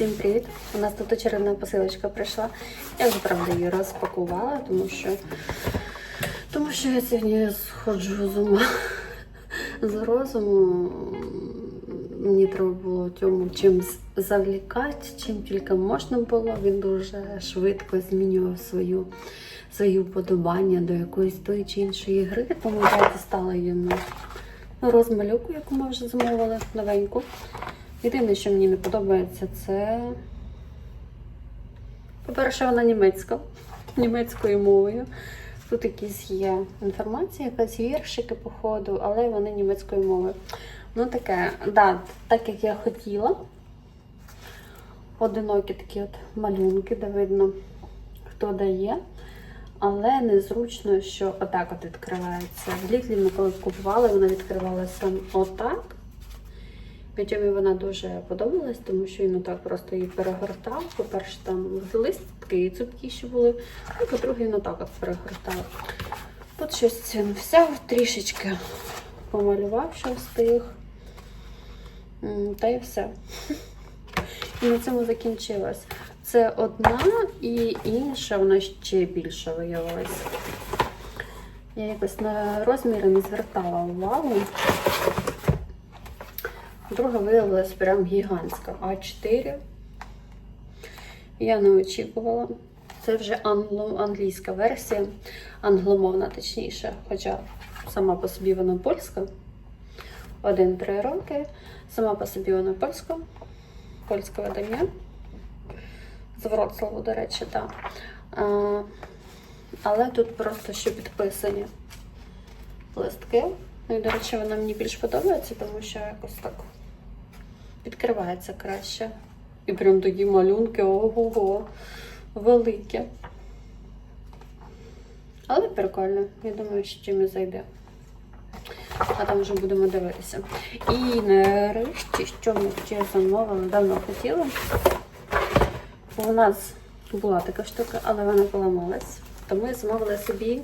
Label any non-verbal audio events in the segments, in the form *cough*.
Всім привіт! У нас тут очередна посилочка прийшла. Я вже правда її розпакувала, тому що тому що я сьогодні сходжу з ума з розуму. Мені треба було цьому чимось завлікати, чим тільки можна було. Він дуже швидко змінював свою, свої вподобання до якоїсь тої чи іншої гри, тому я дістала йому розмалюку, яку ми вже замовили новеньку. Єдине, що мені не подобається, це. По-перше, вона німецька, німецькою мовою. Тут якісь є інформація, якась віршики, походу, але вони німецькою мовою. Ну таке, да, так як я хотіла. Одинокі такі от малюнки, де видно, хто дає. Але незручно, що отак от відкривається. В Літлі ми коли купували, вона відкривалася отак. П'ятьомі вона дуже подобалась, тому що він отак просто її перегортав. По-перше, там листки цупкіші були, а по-друге, він отак от перегортав. Тут щось взяв трішечки помалював, що встиг. Та й все. І на цьому закінчилось. Це одна і інша, вона ще більша виявилася. Я якось на розміри не звертала увагу. Друга виявилася прям гігантська. А4. Я не очікувала. Це вже англо англійська версія, англомовна, точніше, хоча сама по собі вона польська. Один-три роки. Сама по собі вона польська, польське видання. З Вроцлаву, до речі, так. А, але тут просто ще підписані листки. Ну і, до речі, вона мені більш подобається, тому що якось так підкривається краще. І прям такі малюнки, ого-го, великі. Але прикольно. Я думаю, що і зайде. А там вже будемо дивитися. І нарешті, що ми ще замовили, давно хотіли. У нас була така штука, але вона поламалась. Тому ми замовили собі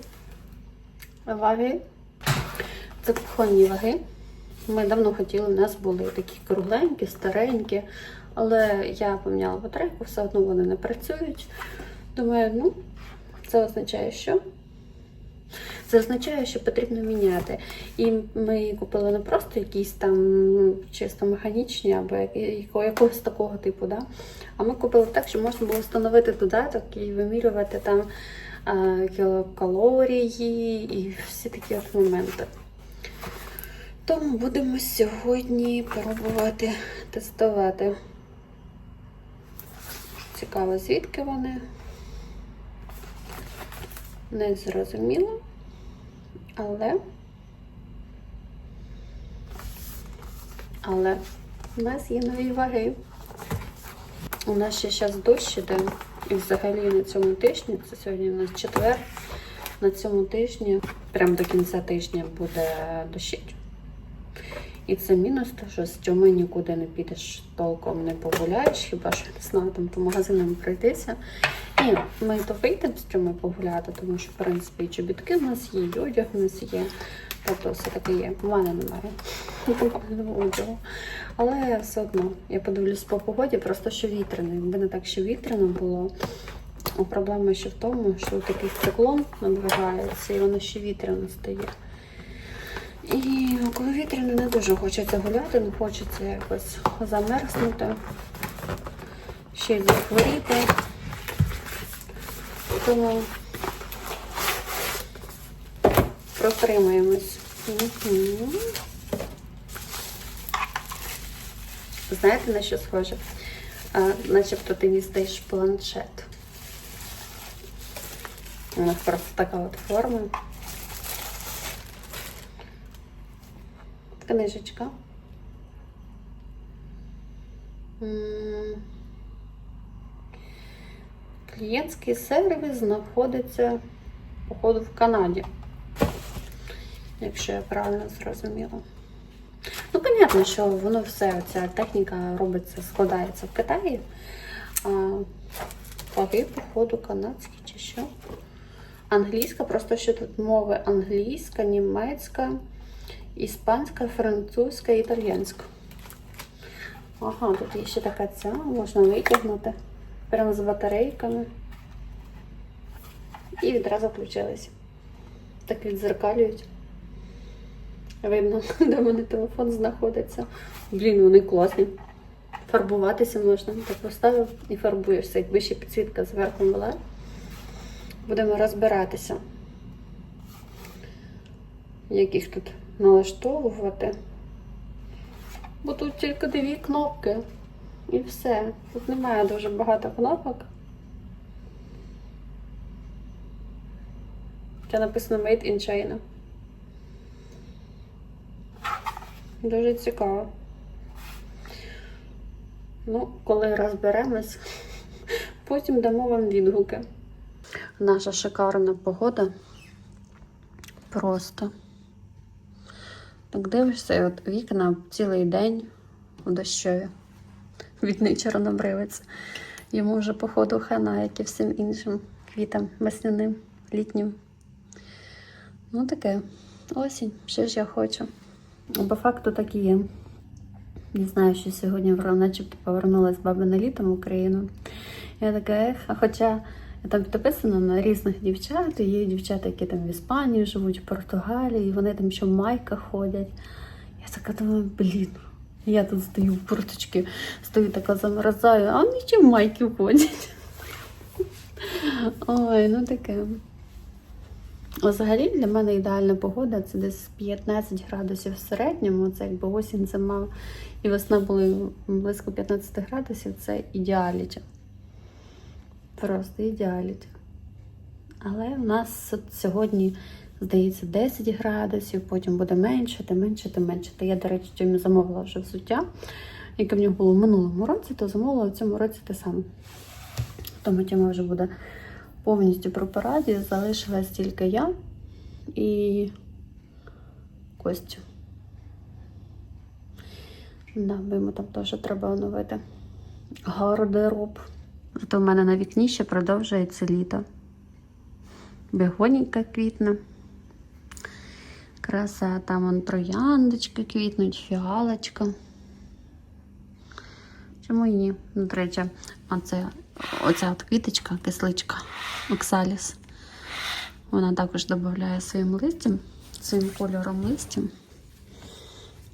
ваги. Це кухонні ваги. Ми давно хотіли, у нас були такі кругленькі, старенькі, але я поміняла батарейку, все одно вони не працюють. Думаю, ну, це означає, що? Це означає, що потрібно міняти. І ми купили не просто якісь там чисто механічні або якогось такого типу, да? а ми купили так, що можна було встановити додаток і вимірювати там кілокалорії і всі такі от моменти. Тому будемо сьогодні пробувати тестувати. Цікаво, звідки вони. Не зрозуміло. Але. Але у нас є нові ваги. У нас ще зараз дощ іде. І взагалі на цьому тижні, це сьогодні у нас четвер, на цьому тижні, прямо до кінця тижня буде дощить. І це мінус, що з тьоми нікуди не підеш толком не погуляєш, хіба що не знаю, там по магазинам пройтися. І ми то вийдемо з тьоми погуляти, тому що, в принципі, і чобітки в нас є, і одяг в нас є. Тобто все таки є. У мене немає одягу. Але все одно я подивлюсь по погоді, просто що вітряно. Якби не так, що вітряно було. Проблема ще в тому, що такий циклон надвигається, і воно ще вітряно стає. Коли вітряно не дуже хочеться гуляти, не хочеться якось замерзнути, ще й захворіти. Тому протримаємось. Знаєте, на що схоже? А, начебто ти дістаєш планшет. У нас просто така от форма. Книжечка. Клієнтський сервіс знаходиться, походу, в Канаді. Якщо я правильно зрозуміла. Ну, понятно, що воно все, ця техніка робиться, складається в Китаї. А ваги, походу, канадські чи що. Англійська, просто що тут мови англійська, німецька, іспанська, французька, італійська. Ага, тут є ще така ця, можна витягнути. Прямо з батарейками. І відразу включились. Так відзеркалюють. Видно, *laughs* де в мене телефон знаходиться. Блін, вони класні. Фарбуватися можна. Так поставив і фарбуєшся. Якби ще підсвітка зверху була. Будемо розбиратися. Як їх тут налаштовувати. Бо тут тільки дві кнопки. І все. Тут немає дуже багато кнопок. Це написано Made in China. Дуже цікаво. Ну, коли розберемось, *laughs* потім дамо вам відгуки. Наша шикарна погода. Просто. Так дивишся, і от вікна цілий день у дощові. Від чорнобривець. Йому вже, походу, хана, як і всім іншим квітам весняним, літнім. Ну, таке. Осінь. Що ж я хочу? По факту так і є. Не знаю, що сьогодні начебто повернулась бабине літо в Україну. Я така, ех, а хоча там підписано на різних дівчат, є дівчата, які там в Іспанії живуть, в Португалії, вони там ще в майках ходять. Я така думаю, блін, я тут стою в курточці, стою така замерзаю, а вони ще в майки ходять. Ой, ну таке. Взагалі для мене ідеальна погода це десь 15 градусів в середньому. Це якби осінь, зима і весна були близько 15 градусів. Це ідеаліті. Просто ідеаліті. Але в нас сьогодні, здається, 10 градусів, потім буде менше, та менше, та менше. Я, до речі, чим замовила вже взуття, яке в нього було в минулому році, то замовила в цьому році те саме. Тому тема вже буде повністю про параді. Залишилась тільки я і Костя. Да, бо йому там теж треба оновити гардероб. Зато в мене на вікні ще продовжується літо. Бегоніка квітне. Краса, там вон трояндочки квітнуть, фіалочка. Чому і ні? Ну, до речі, оце, оця от квіточка, кисличка, оксаліс. Вона також додає своїм листям, своїм кольором листям.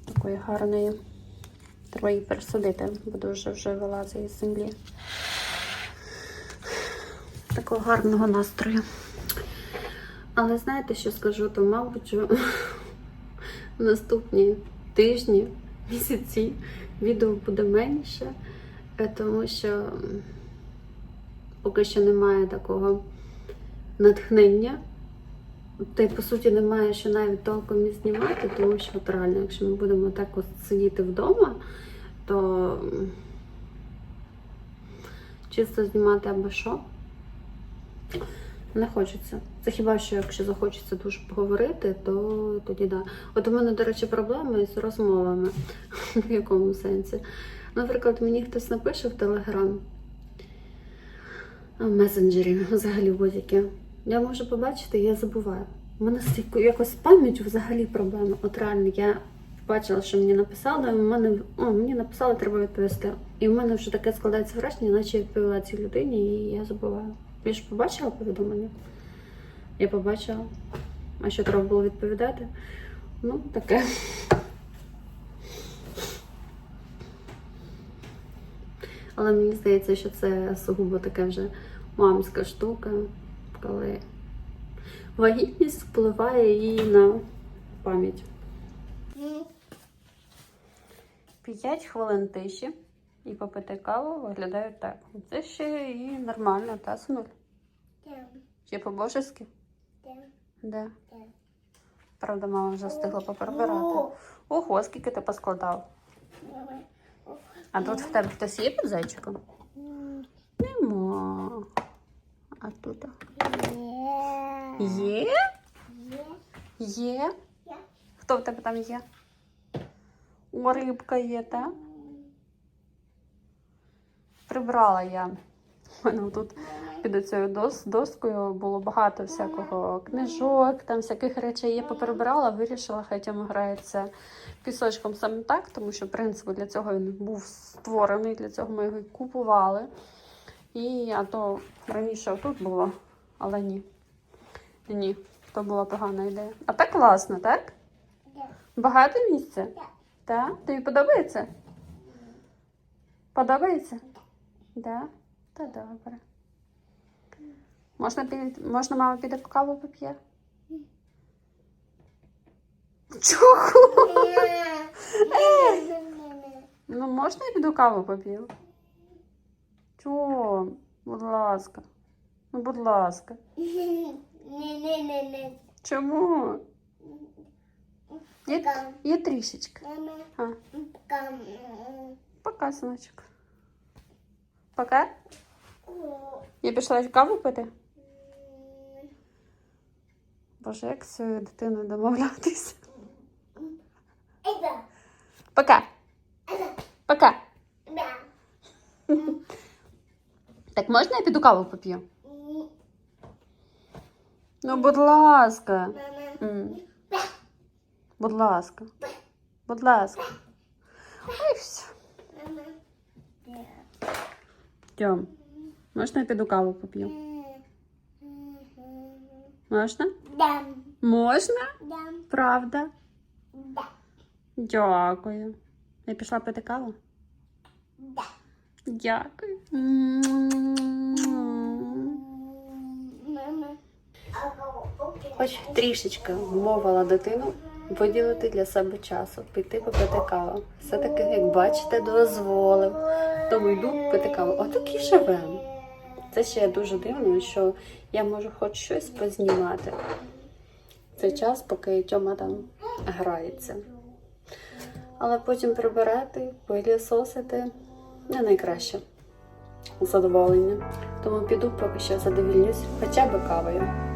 Такої гарної. Треба її пересадити, бо дуже вже вилазить із землі. Такого гарного настрою. Але знаєте, що скажу, то, мабуть, що в наступні тижні, місяці відео буде менше, е, тому що поки що немає такого натхнення. Та й по суті немає що навіть толком і знімати, тому що от реально, якщо ми будемо так от сидіти вдома, то чисто знімати або що. Не хочеться. Це хіба що, якщо захочеться дуже поговорити, то тоді да. От у мене, до речі, проблеми з розмовами. *laughs* В якому сенсі? Наприклад, мені хтось напише в Телеграм, в месенджері, взагалі будь-які. Я можу побачити, я забуваю. У мене якось з пам'яттю взагалі проблема. От реально, я бачила, що мені написали, і в мене о, мені написали, треба відповісти. І в мене вже таке складається враження, наче я відповіла цій людині, і я забуваю. Я ж побачила повідомлення? Я побачила. А що треба було відповідати? Ну, таке. Але мені здається, що це сугубо така вже мамська штука, коли вагітність впливає і на пам'ять. П'ять хвилин тиші і попити каву виглядають так. Це ще і нормально, та синуль? Чи по-божески? Де? Правда, мама вже встигла поприбирати. Ого, скільки ти поскладав. А тут в тебе хтось є під зайчиком? Нема. А тут? Є? Є? Хто в тебе там є? О, рибка є, так? Прибрала я. У мене тут під цією дос, доскою було багато всякого книжок, там всяких речей. Я поперебирала, вирішила, хай Тьома грається пісочком саме так, тому що, в принципі, для цього він був створений, для цього ми його і купували. І а то раніше тут було, але ні. Ні, то була погана ідея. А так класно, так? Багато місця? Так? Тобі подобається? Подобається? Да? Та добре. Можна, під... Можна мама піде по каву поп'є? Чого? Ну, можна я піду каву поп'ю? Чого? Будь ласка. Ну, будь ласка. Не-не-не-не. Чому? Є, Пока. є трішечка. Мама, А, пока. пока, синочок. Пока. Я пішла каву пити. Боже, як з цією дитиною домовлятися. Пока. Пока. Так можна я піду каву поп'ю? Ну, будь ласка. Будь ласка. Будь ласка. Ой, все. Тьом, можна я піду каву поп'ю? Можна? Да, Можна? да, Правда? да, Дякую. Я пішла пити каву? да. Дякую. Хоч трішечки вмовила дитину виділити для себе часу, піти попити каву. Все-таки, як бачите, дозволив. Тому йду пити каву. Отак і живемо. Це ще дуже дивно, що я можу хоч щось познімати. Це час, поки Тьома там грається. Але потім прибирати, пилісосити не найкраще задоволення. Тому піду поки що задовільнюсь хоча б кавою.